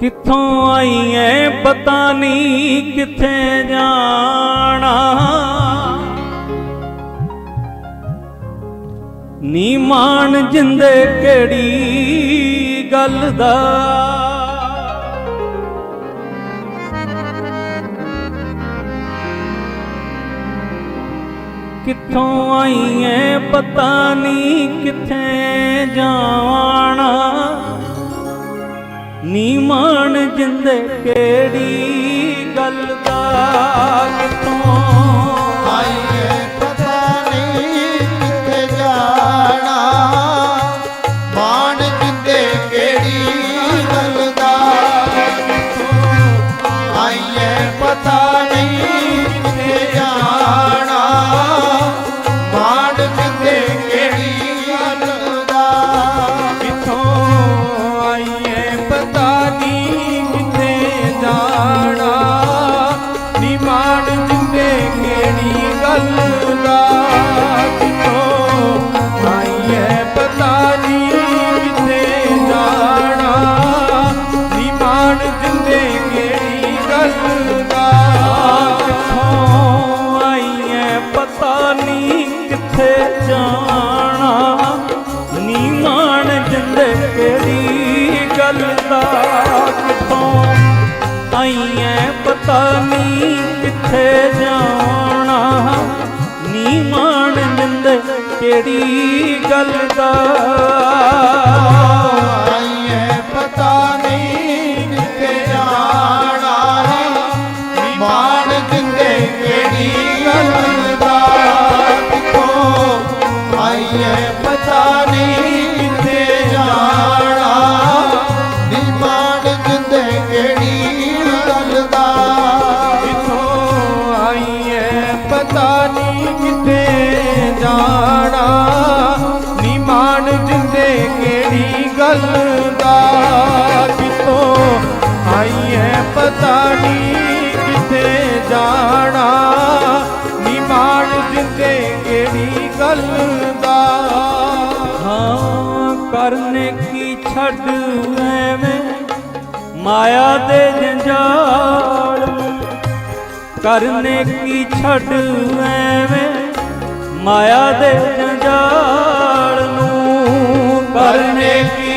ਕਿੱਥੋਂ ਆਈ ਐ ਪਤਾ ਨਹੀਂ ਕਿੱਥੇ ਜਾਣਾ। ਨੀ ਮਾਣ ਜਿੰਦੇ ਕਿਹੜੀ ਗੱਲ ਦਾ। ਕਿੱਥੋਂ ਆਈ ਐ ਪਤਾ ਨਹੀਂ ਕਿੱਥੇ ਜਾਣਾ ਨੀ ਮਾਣ ਜਿੰਦੇ ਕਿਹੜੀ ਗੱਲ ਦਾ ਕਿੱਥੋਂ ਕਿਹੜੀ ਗੱਲ ਦਾ? ਪਤਾ ਨਹੀਂ ਕਿੱਥੇ ਜਾਣਾ, ਨੀ ਮਾਣ ਜਿੰਦੇ ਕਿਹੜੀ ਗੱਲ ਦਾ। ਹਾਂ, ਕਰਨੇ ਕੀ ਛੱਡ ਐਵੇਂ, ਮਾਇਆ ਦੇ ਜੰਜਾਲ। ਕਰਨੇ ਕੀ ਛੱਡ ਐਵੇਂ, ਮਾਇਆ ਦੇ ਜੰਜਾਲ ਨੂੰ। ਕਰਨੇ ਕੀ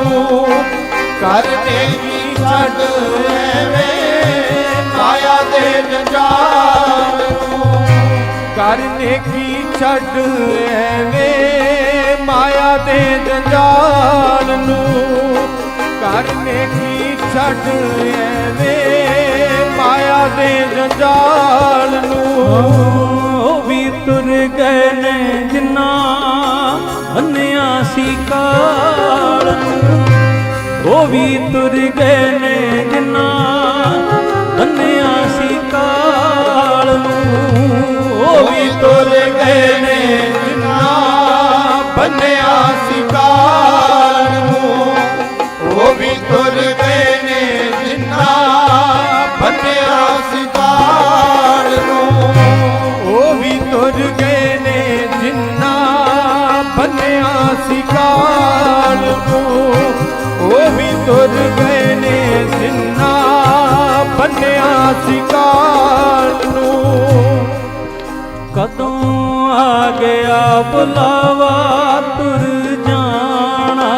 ਜੰਜਾਲ ਨੂੰ ਕਰਨੇ ਕੀ ਛੱਡ ਐਵੇਂ ਮਾਇਆ ਦੇ ਜੰਜਾਲ ਨੂੰ ਕਰਨੇ ਕੀ ਛੱਡ ਐਵੇਂ ਮਾਇਆ ਦੇ ਜੰਜਾਲ ਨੂੰ ਕਰ ਕੀ ਛੱਡ ਐਵੇਂ ਮਾਇਆ ਦੇ ਜੰਜਾਲ ਨੂੰ ਉਹ ਵੀ ਤੁਰ ਗਏ ਨੇ ਜਿੰਨਾ ਅੰਨਿਆ ਸੀ ਕਾਲ ਉਹ ਵੀ ਤੁਰ ਗਏ ਨੇ ਜਿੰਨਾ ਬੰਨਿਆ ਨੂੰ। ਕਦੋਂ ਆ ਗਿਆ ਬੁਲਾਵਾ ਤੁਰ ਜਾਣਾ?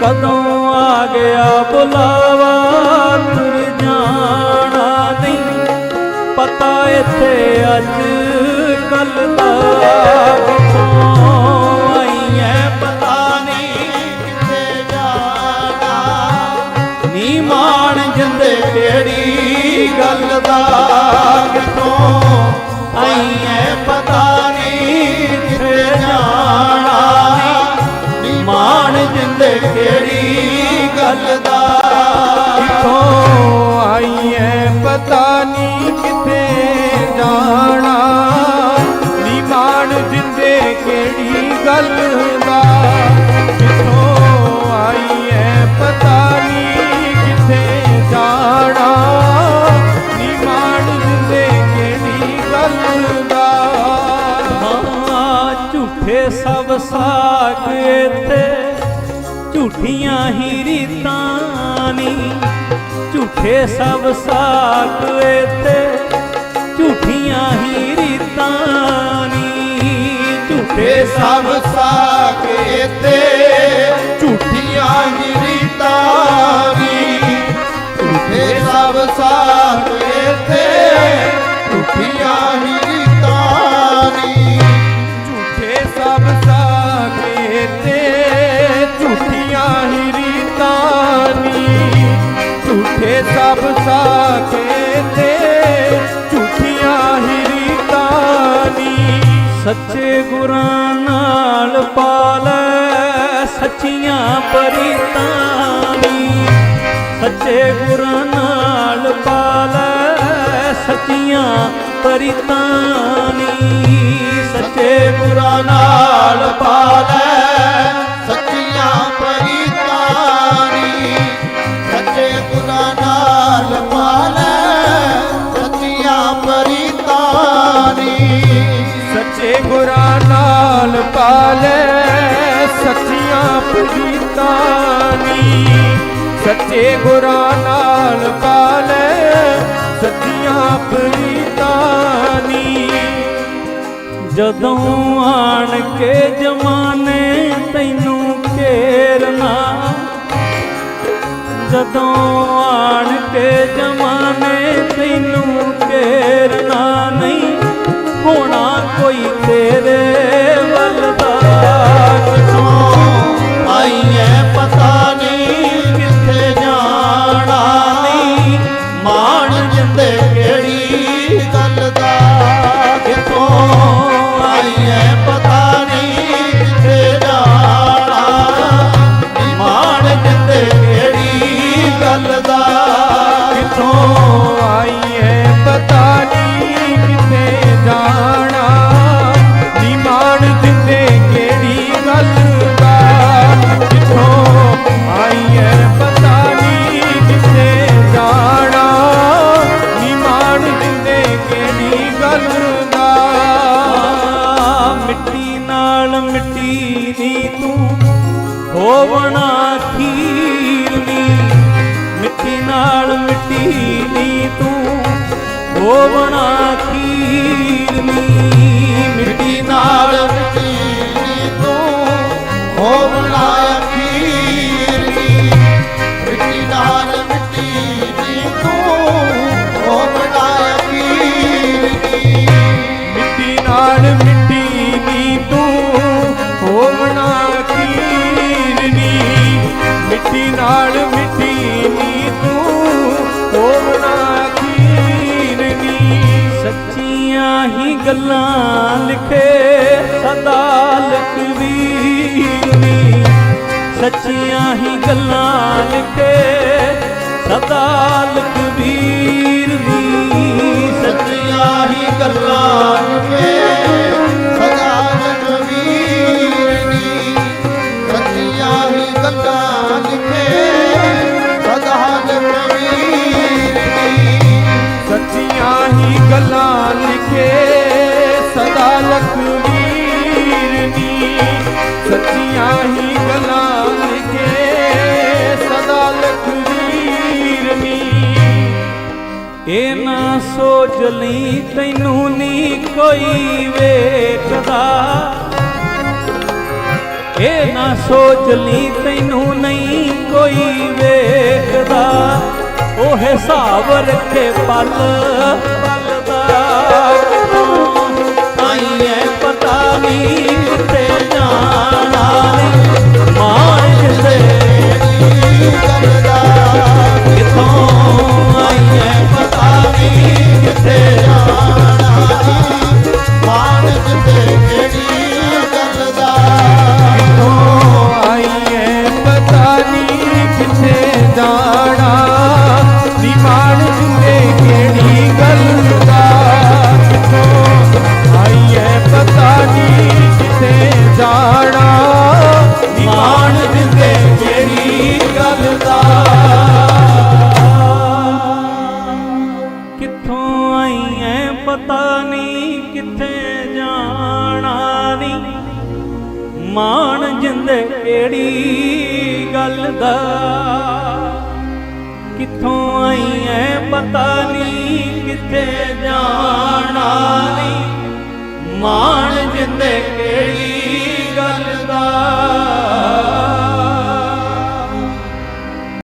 ਕਦੋਂ ਆ ਗਿਆ ਬੁਲਾਵਾ ਤੁਰ ਜਾਣਾ? ਨਹੀਂ, ਪਤਾ ਇੱਥੇ ਅੱਜ ਕੱਲ ਗੱਲ ਝੂਠੀਆਂ ਹੀ ਰੀਤਾਂ ਨੀ। ਝੂਠੇ ਸਭ ਸਾਗ ਇੱਥੇ ਪਰੀਤਾਂ ਸੱਚੇ ਗੁਰਾਂ ਨਾਲ ਪਾਲੈ, ਸੱਚੀਆਂ ਪਰੀਤਾਂ ਸੱਚੇ ਗੁਰਾਂ ਨਾਲ ਪਾਲੈ, ਸੱਚੀਆਂ ਪਰੀਤਾਂ ਸੱਚੇ ਗੁਰਾਂ ਨਾਲ ਪਾਲੈ, ਸੱਚੀਆਂ ਪਰੀਤਾਂ ਸੱਚੇ ਗੁਰਾਂ ਨਾਲ ਪਾਲੇ, ਸੱਚੀਆਂ ਪ੍ਰੀਤਾਂ ਨੀ ਸੱਚੇ ਗੁਰਾਂ ਨਾਲ ਪਾਲੇ, ਸੱਚੀਆਂ ਪ੍ਰੀਤਾਂ ਨੀ ਜਦੋਂ ਆਣ ਕੇ ਜਮਾਨੇ ਤੈਨੂੰ ਘੇਰਨਾ ਜਦੋਂ ਆਣ ਕੇ ਜਮਾਨੇ ਤੈਨੂੰ ਘੇਰਨਾ ਨਹੀਂ ਹੋਣਾ ਕੋਈ ਤੇਰੇ ਦਾ ਕਿਥੋਂ ਆਈਏ ਨਾਲ ਮਿੱਟੀ ਨੀ ਤੂੰ ਹੋਵਣਾ ਕੀਰਨੀ ਸੱਚੀਆਂ ਹੀ ਗੱਲਾਂ ਲਿਖੇ ਸਦਾ ਲਖਵੀਰ ਨੀ ਸੱਚੀਆਂ ਹੀ ਗੱਲਾਂ ਲਿਖੇ ਨਾ ਸੋਚ ਲਈ, ਤੈਨੂੰ ਨਹੀਂ ਕੋਈ ਵੇਖਦਾ। ਇਹ ਨਾ ਸੋਚ ਲਈ, ਤੈਨੂੰ ਨਹੀਂ ਕੋਈ ਵੇਖਦਾ। ਉਹ ਹਿਸਾਬ ਰੱਖੇ ਪਲ ਪਲ ਦਾ ਆਈਏ ਪਤਾ ਨਹੀਂ ਕਿੱਥੇ ਜਾਣਾ। ਨਹੀਂ ਮਾਰ ਜਿੰਦੇ ਮਾਣ ਜਿੰਦੇ ਕਿਹੜੀ ਗੱਲ ਦਾ? ਕਿੱਥੋਂ ਆਈ ਐ ਪਤਾ ਨਹੀਂ, ਕਿੱਥੇ ਜਾਣਾ ਨਹੀਂ। ਮਾਣ ਜਿੰਦੇ ਕਿਹੜੀ ਗੱਲ ਦਾ?